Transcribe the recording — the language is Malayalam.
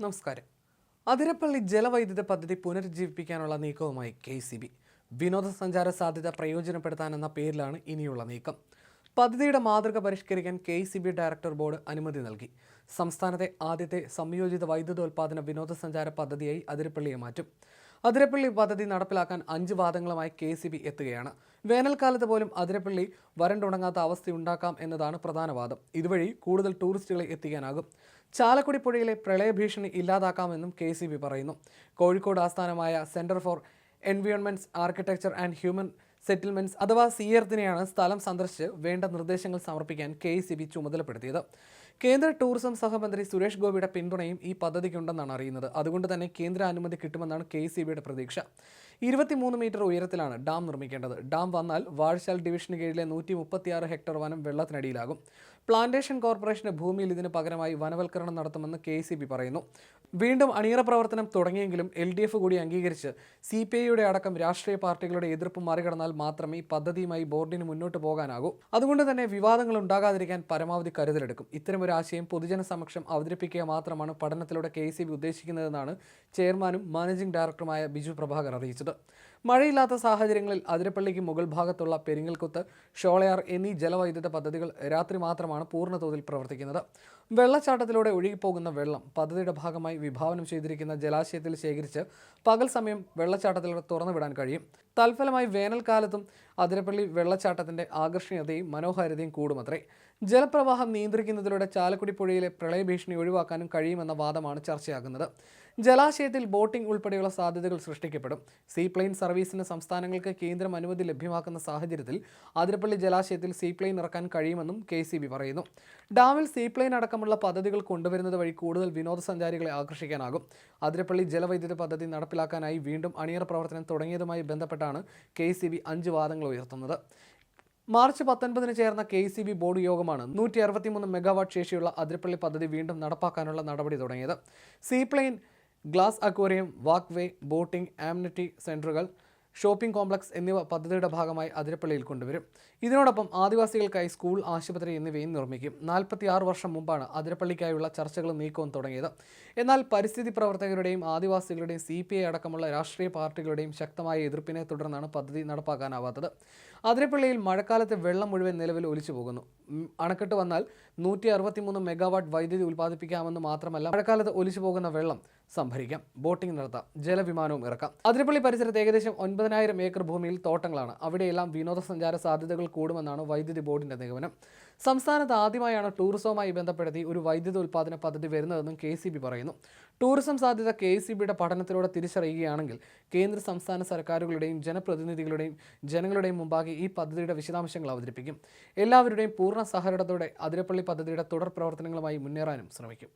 നമസ്കാരം. അതിരപ്പള്ളി ജലവൈദ്യുത പദ്ധതി പുനരുജ്ജീവിപ്പിക്കാനുള്ള നീക്കവുമായി കെ സി ബി. വിനോദസഞ്ചാര സാധ്യത പ്രയോജനപ്പെടുത്താനെന്ന പേരിലാണ് ഇനിയുള്ള നീക്കം. പദ്ധതിയുടെ മാതൃക പരിഷ്കരിക്കാൻ K C B director board അനുമതി നൽകി. സംസ്ഥാനത്തെ ആദ്യത്തെ സംയോജിത വൈദ്യുതോൽപാദന വിനോദസഞ്ചാര പദ്ധതിയായി അതിരപ്പള്ളിയെ മാറ്റും. അതിരപ്പള്ളി പദ്ധതി നടപ്പിലാക്കാൻ അഞ്ച് വാദങ്ങളുമായി കെ സി ബി എത്തുകയാണ്. വേനൽക്കാലത്ത് പോലും അതിരപ്പള്ളി വരണ്ടുണങ്ങാത്ത അവസ്ഥയുണ്ടാക്കാം എന്നതാണ് പ്രധാന വാദം. ഇതുവഴി കൂടുതൽ ടൂറിസ്റ്റുകളെ എത്തിക്കാനാകും. ചാലക്കുടി പുഴയിലെ പ്രളയഭീഷണി ഇല്ലാതാക്കാമെന്നും കെ സി ബി പറയുന്നു. കോഴിക്കോട് ആസ്ഥാനമായ centre for environments architecture and human settlements അഥവാ സിയർത്തിനെയാണ് സ്ഥലം സന്ദർശിച്ച് വേണ്ട നിർദ്ദേശങ്ങൾ സമർപ്പിക്കാൻ കെ സി ബി ചുമതലപ്പെടുത്തിയത്. കേന്ദ്ര ടൂറിസം സഹമന്ത്രി സുരേഷ് ഗോപിയുടെ പിന്തുണയും ഈ പദ്ധതിക്കുണ്ടെന്നാണ് അറിയുന്നത്. അതുകൊണ്ട് തന്നെ കേന്ദ്ര അനുമതി കിട്ടുമെന്നാണ് കെ സി ബിയുടെ പ്രതീക്ഷ. ഇരുപത്തിമൂന്ന് മീറ്റർ ഉയരത്തിലാണ് ഡാം നിർമ്മിക്കേണ്ടത്. ഡാം വന്നാൽ വാഴശാൽ ഡിവിഷന് കീഴിലെ നൂറ്റി മുപ്പത്തിയാറ് ഹെക്ടർ വനം വെള്ളത്തിനടിയിലാകും. പ്ലാന്റേഷൻ കോർപ്പറേഷന്റെ ഭൂമിയിൽ ഇതിന് പകരമായി വനവൽക്കരണം നടത്തുമെന്ന് കെ പറയുന്നു. വീണ്ടും അണിയറ പ്രവർത്തനം തുടങ്ങിയെങ്കിലും എൽ ഡി എഫ് കൂടി അംഗീകരിച്ച് സി പി ഐയുടെ അടക്കം രാഷ്ട്രീയ പാർട്ടികളുടെ എതിർപ്പ് മറികടന്നാൽ മാത്രമേ ഈ പദ്ധതിയുമായി ബോർഡിന് മുന്നോട്ട് പോകാനാകൂ. അതുകൊണ്ട് തന്നെ വിവാദങ്ങൾ ഉണ്ടാകാതിരിക്കാൻ പരമാവധി കരുതലെടുക്കും. ഒരു ആശയം പൊതുജന സമക്ഷം അവതരിപ്പിക്കുക മാത്രമാണ് പഠനത്തിലൂടെ കെ സി ബി ഉദ്ദേശിക്കുന്നതെന്നാണ് ചെയർമാനും മാനേജിംഗ് ഡയറക്ടറുമായ ബിജു പ്രഭാകർ അറിയിച്ചത്. മഴയില്ലാത്ത സാഹചര്യങ്ങളിൽ അതിരപ്പള്ളിക്ക് മുകൾ ഭാഗത്തുള്ള പെരിങ്ങൽക്കുത്ത് ഷോളയാർ എന്നീ ജലവൈദ്യുത പദ്ധതികൾ രാത്രി മാത്രമാണ് പൂർണതോതിൽ പ്രവർത്തിക്കുന്നത്. വെള്ളച്ചാട്ടത്തിലൂടെ ഒഴുകിപ്പോകുന്ന വെള്ളം പദ്ധതിയുടെ ഭാഗമായി വിഭാവനം ചെയ്തിരിക്കുന്ന ജലാശയത്തിൽ ശേഖരിച്ച് പകൽ സമയം വെള്ളച്ചാട്ടത്തിലൂടെ തുറന്നുവിടാൻ കഴിയും. തൽഫലമായി വേനൽക്കാലത്തും അതിരപ്പള്ളി വെള്ളച്ചാട്ടത്തിന്റെ ആകർഷണീയതയും മനോഹാരിതയും കൂടുമത്രേ. ജലപ്രവാഹം നിയന്ത്രിക്കുന്നതിലൂടെ ചാലക്കുടി പുഴയിലെ പ്രളയഭീഷണി ഒഴിവാക്കാനും കഴിയുമെന്ന വാദമാണ് ചർച്ചയാകുന്നത്. ജലാശയത്തിൽ ബോട്ടിംഗ് ഉൾപ്പെടെയുള്ള സാധ്യതകൾ സൃഷ്ടിക്കപ്പെടും. സീപ്ലെയിൻ സർവീസിന് സംസ്ഥാനങ്ങൾക്ക് കേന്ദ്രം അനുമതി ലഭ്യമാക്കുന്ന സാഹചര്യത്തിൽ അതിരപ്പള്ളി ജലാശയത്തിൽ സീപ്ലെയിൻ ഇറക്കാൻ കഴിയുമെന്നും കെ പറയുന്നു. ഡാമിൽ സീപ്ലെയിൻ അടക്കമുള്ള പദ്ധതികൾ കൊണ്ടുവരുന്നത് വഴി കൂടുതൽ വിനോദസഞ്ചാരികളെ ആകർഷിക്കാനാകും. അതിരപ്പള്ളി ജലവൈദ്യുത പദ്ധതി നടപ്പിലാക്കാനായി വീണ്ടും അണിയറ പ്രവർത്തനം തുടങ്ങിയതുമായി ബന്ധപ്പെട്ടാണ് കെ അഞ്ച് വാദങ്ങൾ ഉയർത്തുന്നത്. മാർച്ച് പത്തൊൻപതിന് ചേർന്ന കെ സി ബി ബോർഡ് യോഗമാണ് നൂറ്റി അറുപത്തിമൂന്ന് മെഗാവാട്ട് ശേഷിയുള്ള അതിരപ്പള്ളി പദ്ധതി വീണ്ടും നടപ്പാക്കാനുള്ള നടപടി തുടങ്ങിയത്. Seaplane glass aquarium walkway boating amenity സെന്ററുകൾ ഷോപ്പിംഗ് കോംപ്ലക്സ് എന്നിവ പദ്ധതിയുടെ ഭാഗമായി അതിരപ്പള്ളിയിൽ കൊണ്ടുവരും. ഇതിനോടൊപ്പം ആദിവാസികൾക്കായി സ്കൂൾ ആശുപത്രി എന്നിവയും നിർമ്മിക്കും. നാൽപ്പത്തി ആറ് വർഷം മുമ്പാണ് അതിരപ്പള്ളിക്കായുള്ള ചർച്ചകളും നീക്കവും തുടങ്ങിയത്. എന്നാൽ പരിസ്ഥിതി പ്രവർത്തകരുടെയും ആദിവാസികളുടെയും സി അടക്കമുള്ള രാഷ്ട്രീയ പാർട്ടികളുടെയും ശക്തമായ എതിർപ്പിനെ തുടർന്നാണ് പദ്ധതി നടപ്പാക്കാനാവാത്തത്. അതിരപ്പള്ളിയിൽ മഴക്കാലത്ത് വെള്ളം മുഴുവൻ നിലവിൽ ഒലിച്ചു പോകുന്നു. അണക്കെട്ട് വന്നാൽ നൂറ്റി അറുപത്തിമൂന്ന് മെഗാവാട്ട് വൈദ്യുതി ഉൽപ്പാദിപ്പിക്കാമെന്ന് മാത്രമല്ല മഴക്കാലത്ത് ഒലിച്ചു പോകുന്ന വെള്ളം സംഭരിക്കാം. ബോട്ടിംഗ് നടത്താം. ജലവിമാനവും ഇറക്കാം. അതിരപ്പള്ളി പരിസരത്ത് ഏകദേശം ഒൻപതിനായിരം ഏക്കർ ഭൂമിയിൽ തോട്ടങ്ങളാണ്. അവിടെയെല്ലാം വിനോദസഞ്ചാര സാധ്യതകൾ കൂടുമെന്നാണ് വൈദ്യുതി ബോർഡിന്റെ നിഗമനം. സംസ്ഥാനത്ത് ആദ്യമായാണ് ടൂറിസവുമായി ബന്ധപ്പെടുത്തി ഒരു വൈദ്യുത ഉൽപ്പാദന പദ്ധതി വരുന്നതെന്നും കെ പറയുന്നു. ടൂറിസം സാധ്യത കെ സി ബിയുടെ പഠനത്തിലൂടെ തിരിച്ചറിയുകയാണെങ്കിൽ കേന്ദ്ര സംസ്ഥാന സർക്കാരുകളുടെയും ജനപ്രതിനിധികളുടെയും ജനങ്ങളുടെയും മുമ്പാകെ ഈ പദ്ധതിയുടെ വിശദാംശങ്ങൾ അവതരിപ്പിക്കും. എല്ലാവരുടെയും പൂർണ സഹകരണത്തോടെ അതിരപ്പള്ളി പദ്ധതിയുടെ തുടർ പ്രവർത്തനങ്ങളുമായി മുന്നേറാനും ശ്രമിക്കും.